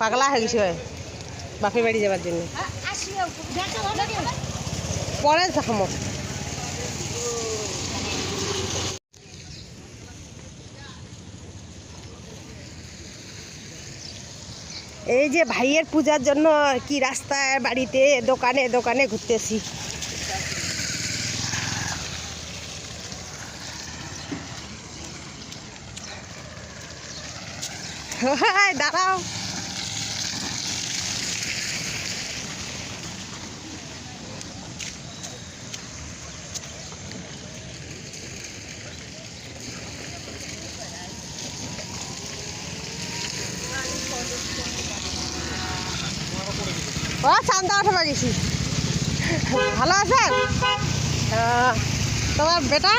পাগলা হয়ে গেছে বাপের বাড়ি যাবার জন্য। পরে দেখামো এই যে ভাইয়ের পূজার জন্য কি রাস্তায় বাড়িতে, দোকানে দোকানে ঘুরতেছি। দাঁড়াও। ভালো আছেন তোমার বেটা?